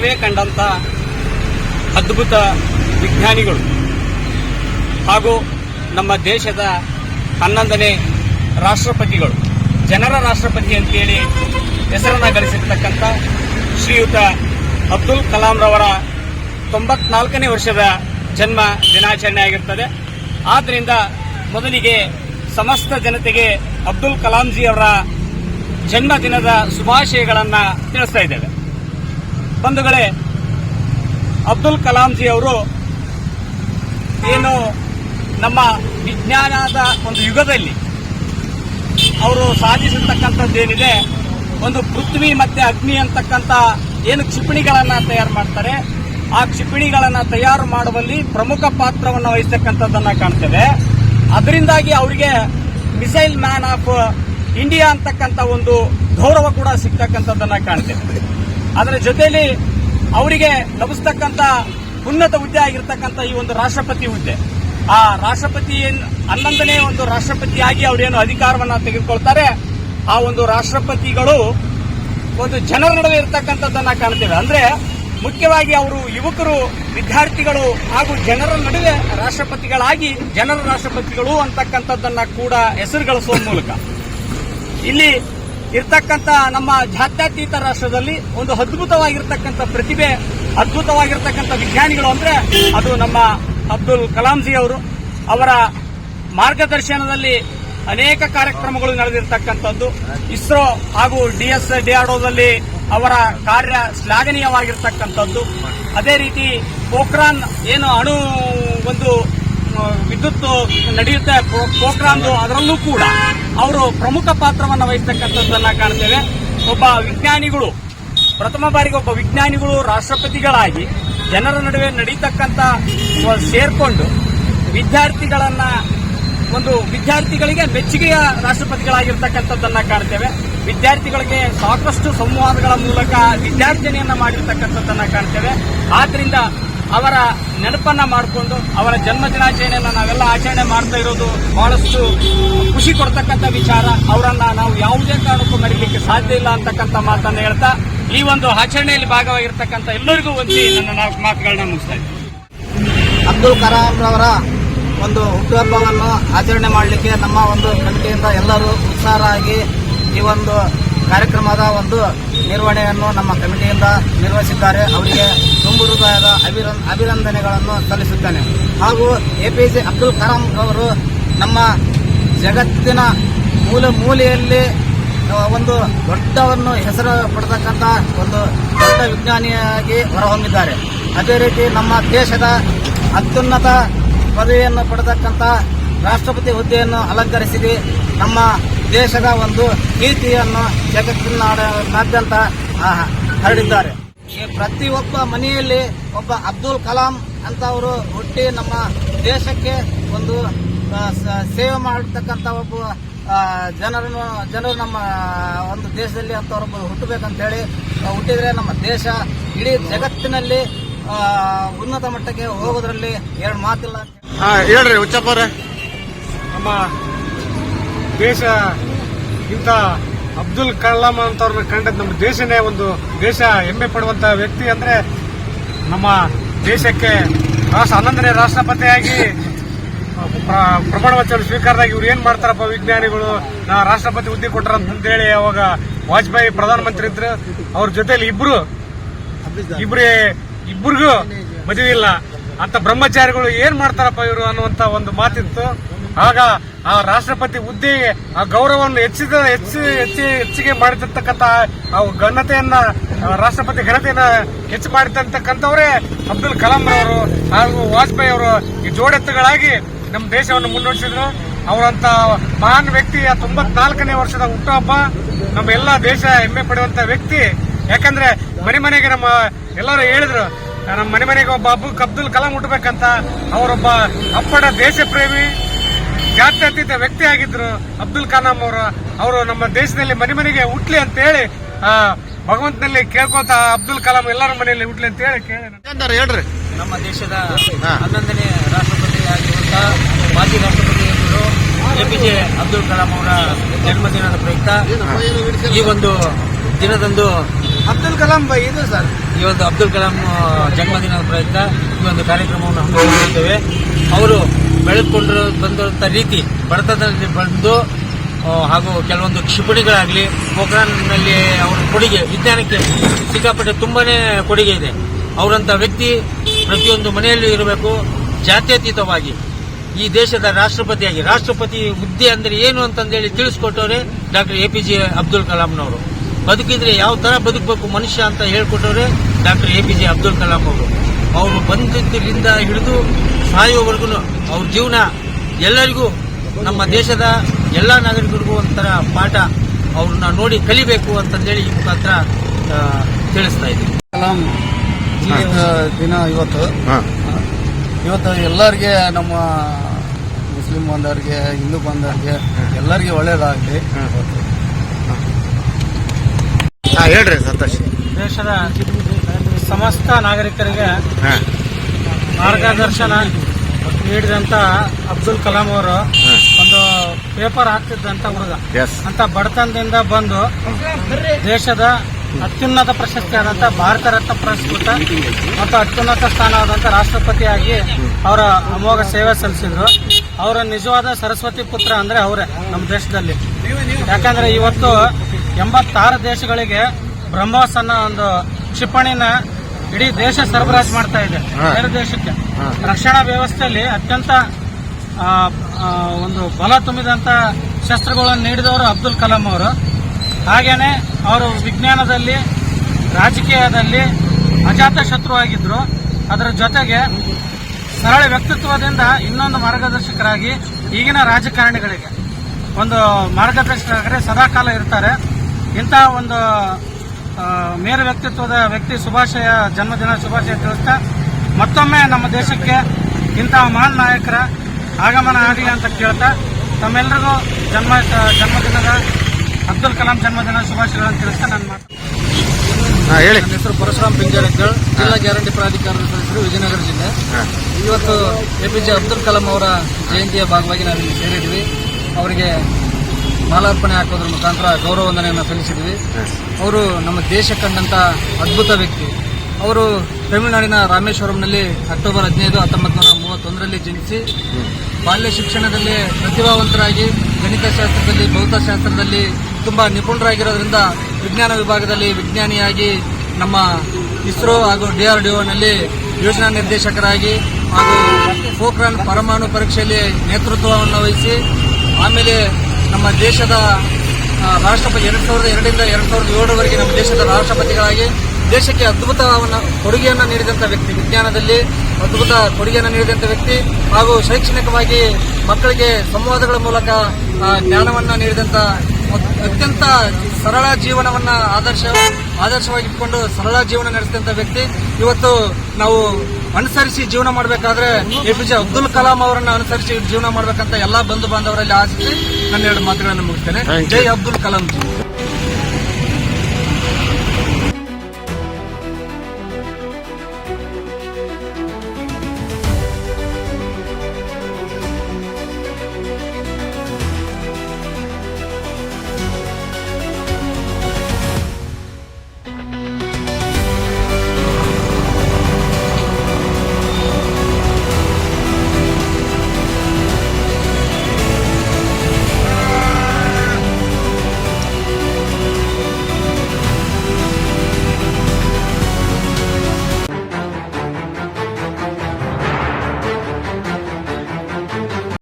ಕಂಡಂತ ಅದ್ಭುತ ವಿಜ್ಞಾನಿಗಳು. ಹಾಗೂ ನಮ್ಮ ದೇಶದ ಹನ್ನೊಂದನೇ ರಾಷ್ಟ್ರಪತಿಗಳು. ಜನರ ರಾಷ್ಟ್ರಪತಿ ಅಂತೇಳಿ ಹೆಸರನ್ನ ಗಳಿಸಿರ್ತಕ್ಕಂಥ ಶ್ರೀಯುತ ಅಬ್ದುಲ್ ಕಲಾಂರವರ ತೊಂಬತ್ನಾಲ್ಕನೇ ವರ್ಷದ ಜನ್ಮ ದಿನಾಚರಣೆ ಆಗಿರ್ತದೆ. ಆದ್ದರಿಂದ ಮೊದಲಿಗೆ ಸಮಸ್ತ ಜನತೆಗೆ ಅಬ್ದುಲ್ ಕಲಾಂಜಿ ಅವರ ಜನ್ಮದಿನದ ಶುಭಾಶಯಗಳನ್ನು ತಿಳಿಸ್ತಾ ಇದ್ದೇವೆ. ಬಂಧುಗಳೇ, ಅಬ್ದುಲ್ ಕಲಾಂಜಿ ಅವರು ಏನು ನಮ್ಮ ವಿಜ್ಞಾನದ ಒಂದು ಯುಗದಲ್ಲಿ ಅವರು ಸಾಧಿಸಿರ್ತಕ್ಕಂಥದ್ದೇನಿದೆ, ಒಂದು ಪೃಥ್ವಿ ಮತ್ತೆ ಅಗ್ನಿ ಅಂತಕ್ಕಂಥ ಏನು ಕ್ಷಿಪಣಿಗಳನ್ನು ತಯಾರು ಮಾಡ್ತಾರೆ, ಆ ಕ್ಷಿಪಣಿಗಳನ್ನು ತಯಾರು ಮಾಡುವಲ್ಲಿ ಪ್ರಮುಖ ಪಾತ್ರವನ್ನು ವಹಿಸ್ತಕ್ಕಂಥದ್ದನ್ನು ಕಾಣ್ತೇವೆ ಅದರಿಂದಾಗಿ ಅವರಿಗೆ ಮಿಸೈಲ್ ಮ್ಯಾನ್ ಆಫ್ ಇಂಡಿಯಾ ಅಂತಕ್ಕಂಥ ಒಂದು ಗೌರವ ಕೂಡ ಸಿಗ್ತಕ್ಕಂಥದ್ದನ್ನು ಕಾಣ್ತೇವೆ ಅದರ ಜೊತೆಯಲ್ಲಿ ಅವರಿಗೆ ಲಭಿಸ್ತಕ್ಕಂಥ ಉನ್ನತ ಹುದ್ದೆ ಆಗಿರ್ತಕ್ಕಂಥ ಈ ಒಂದು ರಾಷ್ಟ್ರಪತಿ ಹುದ್ದೆ. ಆ ರಾಷ್ಟ್ರಪತಿ ಹನ್ನೊಂದನೇ ಒಂದು ರಾಷ್ಟ್ರಪತಿಯಾಗಿ ಅವರೇನು ಅಧಿಕಾರವನ್ನು ತೆಗೆದುಕೊಳ್ತಾರೆ. ಆ ಒಂದು ರಾಷ್ಟ್ರಪತಿಗಳು ಒಂದು ಜನರ ನಡುವೆ ಇರತಕ್ಕಂಥದ್ದನ್ನ ಕಾಣ್ತೇವೆ. ಅಂದ್ರೆ ಮುಖ್ಯವಾಗಿ ಅವರು ಯುವಕರು, ವಿದ್ಯಾರ್ಥಿಗಳು ಹಾಗೂ ಜನರ ನಡುವೆ ರಾಷ್ಟ್ರಪತಿಗಳಾಗಿ ಜನರ ರಾಷ್ಟ್ರಪತಿಗಳು ಅಂತಕ್ಕಂಥದ್ದನ್ನ ಕೂಡ ಹೆಸರು ಗಳಿಸುವ ಮೂಲಕ. ಇಲ್ಲಿ ಇರ್ತಕ್ಕಂಥ ನಮ್ಮ ಜಾತ್ಯತೀತ ರಾಷ್ಟ್ರದಲ್ಲಿ ಒಂದು ಅದ್ಭುತವಾಗಿರ್ತಕ್ಕಂಥ ಪ್ರತಿಭೆ, ಅದ್ಭುತವಾಗಿರ್ತಕ್ಕಂಥ ವಿಜ್ಞಾನಿಗಳು ಅಂದ್ರೆ ಅದು ನಮ್ಮ ಅಬ್ದುಲ್ ಕಲಾಂಜಿ ಅವರು. ಅವರ ಮಾರ್ಗದರ್ಶನದಲ್ಲಿ ಅನೇಕ ಕಾರ್ಯಕ್ರಮಗಳು ನಡೆದಿರ್ತಕ್ಕಂಥದ್ದು. ಇಸ್ರೋ ಹಾಗೂ ಡಿಎಸ್ ಡಿಆರ್ಒದಲ್ಲಿ ಅವರ ಕಾರ್ಯ ಶ್ಲಾಘನೀಯವಾಗಿರ್ತಕ್ಕಂಥದ್ದು. ಅದೇ ರೀತಿ ಪೋಖ್ರಾನ್ ಏನು ಅಣು ಒಂದು ವಿದ್ಯುತ್ ನಡೆಯುತ್ತೆ ಪ್ರೋಗ್ರಾಮ್ ಅದರಲ್ಲೂ ಕೂಡ ಅವರು ಪ್ರಮುಖ ಪಾತ್ರವನ್ನು ವಹಿಸ್ತಕ್ಕಂಥದ್ದನ್ನ ಕಾಣ್ತೇವೆ. ಒಬ್ಬ ವಿಜ್ಞಾನಿಗಳು, ಪ್ರಥಮ ಬಾರಿಗೆ ಒಬ್ಬ ವಿಜ್ಞಾನಿಗಳು, ರಾಷ್ಟ್ರಪತಿಗಳಾಗಿ ಜನರ ನಡುವೆ ನಡೀತಕ್ಕಂಥ ವ- ಸೇರ್ಕೊಂಡು ವಿದ್ಯಾರ್ಥಿಗಳನ್ನ, ಒಂದು ವಿದ್ಯಾರ್ಥಿಗಳಿಗೆ ಮೆಚ್ಚುಗೆಯ ರಾಷ್ಟ್ರಪತಿಗಳಾಗಿರ್ತಕ್ಕಂಥದ್ದನ್ನ ಕಾಣ್ತೇವೆ. ವಿದ್ಯಾರ್ಥಿಗಳಿಗೆ ಸಾಕಷ್ಟು ಸಂವಾದಗಳ ಮೂಲಕ ವಿದ್ಯಾರ್ಜನೆಯನ್ನ ಮಾಡಿರ್ತಕ್ಕಂಥದ್ದನ್ನ ಕಾಣ್ತೇವೆ. ಆದ್ರಿಂದ ಅವರ ನೆನಪನ್ನ ಮಾಡಿಕೊಂಡು ಅವರ ಜನ್ಮ ದಿನಾಚರಣೆಯನ್ನು ನಾವೆಲ್ಲ ಆಚರಣೆ ಮಾಡ್ತಾ ಇರೋದು ಬಹಳಷ್ಟು ಖುಷಿ ಕೊಡ್ತಕ್ಕಂಥ ವಿಚಾರ. ಅವರನ್ನ ನಾವು ಯಾವುದೇ ಕಾರಣಕ್ಕೂ ಮರೀಲಿಕ್ಕೆ ಸಾಧ್ಯ ಇಲ್ಲ ಅಂತಕ್ಕಂಥ ಮಾತನ್ನ ಹೇಳ್ತಾ ಈ ಒಂದು ಆಚರಣೆಯಲ್ಲಿ ಭಾಗವಾಗಿರ್ತಕ್ಕಂಥ ಎಲ್ಲರಿಗೂ ಒಂದಿ ನನ್ನ ನಾಲ್ಕು ಮಾತುಗಳನ್ನ ಮುಗಿಸ್ತಾ ಇದ್ದೀನಿ. ಅಬ್ದುಲ್ ಕಲಾಂ ಅವರ ಒಂದು ಹುಟ್ಟುಹಬ್ಬವನ್ನು ಆಚರಣೆ ಮಾಡಲಿಕ್ಕೆ ನಮ್ಮ ಒಂದು ಕಮಿಟಿಯಿಂದ ಎಲ್ಲರೂ ಉತ್ಸಾಹರಾಗಿ ಈ ಒಂದು ಕಾರ್ಯಕ್ರಮದ ಒಂದು ನಿರ್ವಹಣೆಯನ್ನು ನಮ್ಮ ಕಮಿಟಿಯಿಂದ ನಿರ್ವಹಿಸಿದ್ದಾರೆ. ಅವರಿಗೆ ತುಂಬು ಹೃದಯದ ಅಭಿನಂದ ಅಭಿನಂದನೆಗಳನ್ನು ಸಲ್ಲಿಸುತ್ತೇನೆ. ಹಾಗೂ A P J Abdul Kalam ಅವರು ನಮ್ಮ ಜಗತ್ತಿನ ಮೂಲ ಮೂಲೆಯಲ್ಲಿ ಒಂದು ದೊಡ್ಡವನ್ನು ಹೆಸರು ಪಡ್ತಕ್ಕಂಥ ಒಂದು ದೊಡ್ಡ ವಿಜ್ಞಾನಿಯಾಗಿ ಹೊರಹೊಮ್ಮಿದ್ದಾರೆ. ಅದೇ ರೀತಿ ನಮ್ಮ ದೇಶದ ಅತ್ಯುನ್ನತ ಪದವಿಯನ್ನು ಪಡೆತಕ್ಕಂಥ ರಾಷ್ಟ್ರಪತಿ ಹುದ್ದೆಯನ್ನು ಅಲಂಕರಿಸಿದೆ. ನಮ್ಮ ದೇಶದ ಒಂದು ಕೀರ್ತಿಯನ್ನು ಜಗತ್ತಿನಾದ್ಯಂತ ಹರಡಿದ್ದಾರೆ. ಪ್ರತಿಯೊಬ್ಬ ಮನೆಯಲ್ಲಿ ಒಬ್ಬ ಅಬ್ದುಲ್ ಕಲಾಂ ಅಂತ ಅವರು ಹುಟ್ಟಿ ನಮ್ಮ ದೇಶಕ್ಕೆ ಒಂದು ಸೇವೆ ಮಾಡತಕ್ಕಂಥ ಒಬ್ಬ ಜನರನ್ನು ಜನರು ನಮ್ಮ ಒಂದು ದೇಶದಲ್ಲಿ ಅಂತವರೊಬ್ಬ ಹುಟ್ಟಬೇಕಂತ ಹೇಳಿ ಹುಟ್ಟಿದ್ರೆ ನಮ್ಮ ದೇಶ ಇಡೀ ಜಗತ್ತಿನಲ್ಲಿ ಉನ್ನತ ಮಟ್ಟಕ್ಕೆ ಹೋಗೋದ್ರಲ್ಲಿ ಎರಡು ಮಾತಿಲ್ಲ ಅಂತ ಹೇಳ್ರಿ ಉಚ್ಚಪ್ಪರೇ ನಮ್ಮ ದೇಶ ಇಂಥ ಅಬ್ದುಲ್ ಕಲಾಂ ಅಂತವ್ರನ್ನ ಕಂಡದ್ದು ನಮ್ಮ ದೇಶನೇ ಒಂದು ದೇಶ ಹೆಮ್ಮೆ ಪಡುವಂತ ವ್ಯಕ್ತಿ ಅಂದ್ರೆ ನಮ್ಮ ದೇಶಕ್ಕೆ ರಾಷ್ಟ್ರ ಹನ್ನೊಂದನೇ ರಾಷ್ಟ್ರಪತಿಯಾಗಿ ಪ್ರ- ಪ್ರಮಾಣ ವಚನ ಸ್ವೀಕಾರದಾಗ ಇವ್ರು ಏನ್ ಮಾಡ್ತಾರಪ್ಪ ವಿಜ್ಞಾನಿಗಳು? ನಾ ರಾಷ್ಟ್ರಪತಿ ಹುದ್ದೆ ಕೊಟ್ರ ಅಂತೇಳಿ ಅವಾಗ ವಾಜಪೇಯಿ ಪ್ರಧಾನಮಂತ್ರಿ ಇದ್ರು. ಅವ್ರ ಜೊತೆಯಲ್ಲಿ ಇಬ್ರು, ಇಬ್ರೇ, ಇಬ್ರಿಗೂ ಮದುವೆ ಇಲ್ಲ. ಅಂತ ಬ್ರಹ್ಮಚಾರಿಗಳು ಏನ್ ಮಾಡ್ತಾರಪ್ಪ ಇವರು ಅನ್ನುವಂತ ಒಂದು ಮಾತಿತ್ತು. ಆಗ ಆ ರಾಷ್ಟ್ರಪತಿ ಹುದ್ದೆಗೆ ಆ ಗೌರವವನ್ನು ಹೆಚ್ಚಿದ ಹೆಚ್ಚು ಹೆಚ್ಚು ಹೆಚ್ಚಿಗೆ ಮಾಡಿರ್ತಕ್ಕಂಥ ಆ ಘನತೆಯನ್ನ ರಾಷ್ಟ್ರಪತಿ ಘನತೆಯನ್ನ ಹೆಚ್ಚು ಮಾಡಿರ್ತಕ್ಕಂಥವರೇ ಅಬ್ದುಲ್ ಕಲಾಂ ಅವರು ಹಾಗೂ ವಾಜಪೇಯಿ ಅವರು ಈ ಜೋಡೆತ್ತುಗಳಾಗಿ ನಮ್ಮ ದೇಶವನ್ನು ಮುನ್ನಡೆಸಿದ್ರು. ಅವರಂತ ಮಹಾನ್ ವ್ಯಕ್ತಿಯ ತೊಂಬತ್ನಾಲ್ಕನೇ ವರ್ಷದ ಹುಟ್ಟುಹಬ್ಬ ನಮ್ಮ ಎಲ್ಲ ದೇಶ ಹೆಮ್ಮೆ ಪಡುವಂತ ವ್ಯಕ್ತಿ. ಯಾಕಂದ್ರೆ ಮನೆ ಮನೆಗೆ ನಮ್ಮ ಎಲ್ಲರೂ ಹೇಳಿದ್ರು ನಮ್ಮ ಮನೆ ಮನೆಗೆ ಒಬ್ಬ ಅಬ್ದುಲ್ ಕಲಾಂ ಹುಟ್ಟಬೇಕಂತ. ಅವರೊಬ್ಬ ಅಪ್ಪಡ ದೇಶ ಪ್ರೇಮಿ ಜಾತ್ಯತೀತ ವ್ಯಕ್ತಿ ಆಗಿದ್ರು ಅಬ್ದುಲ್ ಕಲಾಂ ಅವರು ಅವರು ನಮ್ಮ ದೇಶದಲ್ಲಿ ಮನೆ ಮನೆಗೆ ಹುಟ್ಲಿ ಅಂತ ಹೇಳಿ ಭಗವಂತನಲ್ಲಿ ಕೇಳ್ಕೊತ ಅಬ್ದುಲ್ ಕಲಾಂ ಎಲ್ಲರ ಮನೆಯಲ್ಲಿ ಹುಟ್ಲಿ ಅಂತ ಹೇಳಿ ಕೇಳಿ. ಹೇಳ್ರಿ. ನಮ್ಮ ದೇಶದ ಹನ್ನೊಂದನೇ ರಾಷ್ಟ್ರಪತಿ ಆಗಿರುವಂತಹ ಮಾಜಿ ರಾಷ್ಟ್ರಪತಿಗಳು ಎಪಿಜೆ ಅಬ್ದುಲ್ ಕಲಾಂ ಅವರ ಜನ್ಮದಿನದ ಪ್ರಯುಕ್ತ. ಈ ಒಂದು ದಿನದಂದು ಅಬ್ದುಲ್ ಕಲಾಂ ಬೈ ಇದು ಸರ್. ಈ ಒಂದು ಅಬ್ದುಲ್ ಕಲಾಂ ಜನ್ಮದಿನದ ಪ್ರಯುಕ್ತ ಈ ಒಂದು ಕಾರ್ಯಕ್ರಮವನ್ನು ಹಮ್ಮಿಕೊಂಡಿದ್ದೇವೆ. ಅವರು ಬೆಳೆದುಕೊಂಡು ಬಂದಂಥ ರೀತಿ ಬಡತನದಲ್ಲಿ ಬಂದು ಹಾಗೂ ಕೆಲವೊಂದು ಕ್ಷಿಪಣಿಗಳಾಗಲಿ ಪೋಖ್ರಾನ್ನಲ್ಲಿ ಅವರ ಕೊಡುಗೆ, ವಿಜ್ಞಾನಕ್ಕೆ ಸಿಕ್ಕಾಪಟ್ಟೆ ತುಂಬಾ ಕೊಡುಗೆ ಇದೆ. ಅವರಂಥ ವ್ಯಕ್ತಿ ಪ್ರತಿಯೊಂದು ಮನೆಯಲ್ಲೂ ಇರಬೇಕು, ಜಾತ್ಯತೀತವಾಗಿ. ಈ ದೇಶದ ರಾಷ್ಟ್ರಪತಿಯಾಗಿ, ರಾಷ್ಟ್ರಪತಿ ಹುದ್ದೆ ಅಂದರೆ ಏನು ಅಂತಂದೇಳಿ ತಿಳಿಸ್ಕೊಟ್ಟವ್ರೆ doctor A P J Abdul ಕಲಾಂನವರು ಬದುಕಿದ್ರೆ ಯಾವ ಥರ ಬದುಕಬೇಕು ಮನುಷ್ಯ ಅಂತ ಹೇಳ್ಕೊಟ್ಟವ್ರೆ doctor A P J Abdul Kalam ಅವರು ಅವರು ಬಂದಿದ್ದರಿಂದ ಹಿಡಿದು ಸಾಯುವವರೆಗೂ ಅವ್ರ ಜೀವನ ಎಲ್ಲರಿಗೂ ನಮ್ಮ ದೇಶದ ಎಲ್ಲ ನಾಗರಿಕರಿಗೂ ಒಂಥರ ಪಾಠ ಅವ್ರನ್ನ ನೋಡಿ ಕಲಿಬೇಕು ಅಂತಂದೇಳಿ ಈ ಮುಖಾಂತರ ತಿಳಿಸ್ತಾ ಇದ್ದೀವಿ ಕಲಾಂ ದಿನ ಇವತ್ತು. ಇವತ್ತು ಎಲ್ಲರಿಗೆ ನಮ್ಮ ಮುಸ್ಲಿಂ ಬಂದವರಿಗೆ ಹಿಂದೂ ಬಂದವರಿಗೆ ಎಲ್ಲರಿಗೆ ಒಳ್ಳೇದಾಗಲಿ. ಹಾ. ಹೇಳ್ರಿ ಸಂತೋಷ. ದೇಶದ ಸಮಸ್ತ ನಾಗರಿಕರಿಗೆ ಮಾರ್ಗದರ್ಶನ ನೀಡಿದಂತ ಅಬ್ದುಲ್ ಕಲಾಂ ಅವರು ಒಂದು ಪೇಪರ್ ಹಾಕ್ತಿದ್ದಂತ ಹುಡುಗ. ಅಂತ ಬಡತನದಿಂದ ಬಂದು ದೇಶದ ಅತ್ಯುನ್ನತ ಪ್ರಶಸ್ತಿ ಆದಂತ ಭಾರತ ರತ್ನ ಪುರಸ್ಕೃತ ಮತ್ತು ಅತ್ಯುನ್ನತ ಸ್ಥಾನ ಆದಂತ ರಾಷ್ಟ್ರಪತಿಯಾಗಿ ಅವರ ಅಮೋಘ ಸೇವೆ ಸಲ್ಲಿಸಿದ್ರು. ಅವರ ನಿಜವಾದ ಸರಸ್ವತಿ ಪುತ್ರ ಅಂದ್ರೆ ಅವರೇ ನಮ್ಮ ದೇಶದಲ್ಲಿ. ಯಾಕಂದ್ರೆ ಇವತ್ತು ಎಂಬತ್ತಾರು ದೇಶಗಳಿಗೆ ಬ್ರಹ್ಮೋಸ್ ಅನ್ನೋ ಒಂದು ಕ್ಷಿಪಣಿನ ಇಡೀ ದೇಶ ಸರಬರಾಜು ಮಾಡ್ತಾ ಇದೆ. ಬೇರೆ ದೇಶಕ್ಕೆ. ರಕ್ಷಣಾ ವ್ಯವಸ್ಥೆಯಲ್ಲಿ ಅತ್ಯಂತ ಒಂದು ಬಲ ತುಂಬಿದಂತ ಶಸ್ತ್ರಗಳನ್ನು ನೀಡಿದವರು ಅಬ್ದುಲ್ ಕಲಾಂ ಅವರು. ಹಾಗೇನೆ ಅವರು ವಿಜ್ಞಾನದಲ್ಲಿ ರಾಜಕೀಯದಲ್ಲಿ ಅಜಾತ ಶತ್ರುವಾಗಿದ್ರು ಅದರ ಜೊತೆಗೆ ಸರಳ ವ್ಯಕ್ತಿತ್ವದಿಂದ ಇನ್ನೊಂದು ಮಾರ್ಗದರ್ಶಕರಾಗಿ ಈಗಿನ ರಾಜಕಾರಣಿಗಳಿಗೆ ಒಂದು ಮಾರ್ಗದರ್ಶಕರಾಗಿ ಸದಾಕಾಲ ಇರ್ತಾರೆ. ಇಂತಹ ಒಂದು ಮೇರು ವ್ಯಕ್ತಿತ್ವದ ವ್ಯಕ್ತಿ ಶುಭಾಶಯ ಜನ್ಮದಿನ ಶುಭಾಶಯ ತಿಳಿಸ್ತಾ ಮತ್ತೊಮ್ಮೆ ನಮ್ಮ ದೇಶಕ್ಕೆ ಇಂತಹ ಮಹಾನ್ ನಾಯಕರ ಆಗಮನ ಆಗಲಿ ಅಂತ ಕೇಳ್ತಾ ತಮ್ಮೆಲ್ಲರಿಗೂ ಜನ್ಮ ಜನ್ಮದಿನದ ಅಬ್ದುಲ್ ಕಲಾಂ ಜನ್ಮದಿನ ಶುಭಾಶಯಗಳನ್ನು ತಿಳಿಸ್ತಾ ನಾನು ಮಾತು. ಹೇಳಿ. ನನ್ನ ಹೆಸರು ಪರಶುರಾಮ್ ಪಿಂಜಾರಕ್ಕಳ್ ಜಿಲ್ಲಾ ಗ್ಯಾರಂಟಿ ಪ್ರಾಧಿಕಾರದ ಸದಸ್ಯರು ವಿಜಯನಗರ ಜಿಲ್ಲೆ. ಇವತ್ತು ಎಪಿಜೆ ಅಬ್ದುಲ್ ಕಲಾಂ ಅವರ ಜಯಂತಿಯ ಭಾಗವಾಗಿ ನಾವು ಇಲ್ಲಿ ಸೇರಿದ್ವಿ ಅವರಿಗೆ ಮಾಲಾರ್ಪಣೆ ಹಾಕೋದ್ರ ಮುಖಾಂತರ ಗೌರವ ವಂದನೆಯನ್ನು ಸಲ್ಲಿಸಿದ್ವಿ ಅವರು ನಮ್ಮ ದೇಶ ಕಂಡಂತ ಅದ್ಭುತ ವ್ಯಕ್ತಿ. ಅವರು ತಮಿಳುನಾಡಿನ ರಾಮೇಶ್ವರಂನಲ್ಲಿ ಅಕ್ಟೋಬರ್ ಹದಿನೈದು ಹತ್ತೊಂಬತ್ತು ನೂರ ಮೂವತ್ತೊಂದರಲ್ಲಿ ಜನಿಸಿ ಬಾಲ್ಯ ಶಿಕ್ಷಣದಲ್ಲಿ ಪ್ರತಿಭಾವಂತರಾಗಿ ಗಣಿತಶಾಸ್ತ್ರದಲ್ಲಿ ಭೌತಶಾಸ್ತ್ರದಲ್ಲಿ ತುಂಬಾ ನಿಪುಣರಾಗಿರೋದ್ರಿಂದ ವಿಜ್ಞಾನ ವಿಭಾಗದಲ್ಲಿ ವಿಜ್ಞಾನಿಯಾಗಿ ನಮ್ಮ ಇಸ್ರೋ ಹಾಗೂ ಡಿಆರ್ಡಿಒನಲ್ಲಿ ಯೋಜನಾ ನಿರ್ದೇಶಕರಾಗಿ ಹಾಗೂ ಪೋಖ್ರಾನ್ ಪರಮಾಣು ಪರೀಕ್ಷೆಯಲ್ಲಿ ನೇತೃತ್ವವನ್ನು ವಹಿಸಿ ಆಮೇಲೆ ನಮ್ಮ ದೇಶದ ರಾಷ್ಟ್ರಪತಿ ಎರಡು ಸಾವಿರದ ಎರಡರಿಂದ ಎರಡು ಸಾವಿರದ ಏಳರವರೆಗೆ ನಮ್ಮ ದೇಶದ ರಾಷ್ಟ್ರಪತಿಗಳಾಗಿ ದೇಶಕ್ಕೆ ಅದ್ಭುತವನ್ನು, ಕೊಡುಗೆಯನ್ನು ನೀಡಿದಂಥ ವ್ಯಕ್ತಿ, ವಿಜ್ಞಾನದಲ್ಲಿ ಅದ್ಭುತ ಕೊಡುಗೆಯನ್ನು ನೀಡಿದಂಥ ವ್ಯಕ್ತಿ ಹಾಗೂ ಶೈಕ್ಷಣಿಕವಾಗಿ ಮಕ್ಕಳಿಗೆ ಸಂವಾದಗಳ ಮೂಲಕ ಜ್ಞಾನವನ್ನು ನೀಡಿದಂಥ ಅತ್ಯಂತ ಸರಳ ಜೀವನವನ್ನ ಆದರ್ಶ ಆದರ್ಶವಾಗಿಟ್ಕೊಂಡು ಸರಳ ಜೀವನ ನಡೆಸಿದಂಥ ವ್ಯಕ್ತಿ. ಇವತ್ತು ನಾವು ಅನುಸರಿಸಿ ಜೀವನ ಮಾಡಬೇಕಾದ್ರೆ A P J Abdul Kalam ಅವರನ್ನ ಅನುಸರಿಸಿ ಜೀವನ ಮಾಡಬೇಕಂತ ಎಲ್ಲಾ ಬಂಧು ಬಾಂಧವರಲ್ಲಿ ಆಸಕ್ತಿ ನನ್ನ ಎರಡು ಮಾತುಗಳನ್ನು ಮುಗಿಸ್ತೇನೆ. ಜೈ ಅಬ್ದುಲ್ ಕಲಾಂ ಜಿ.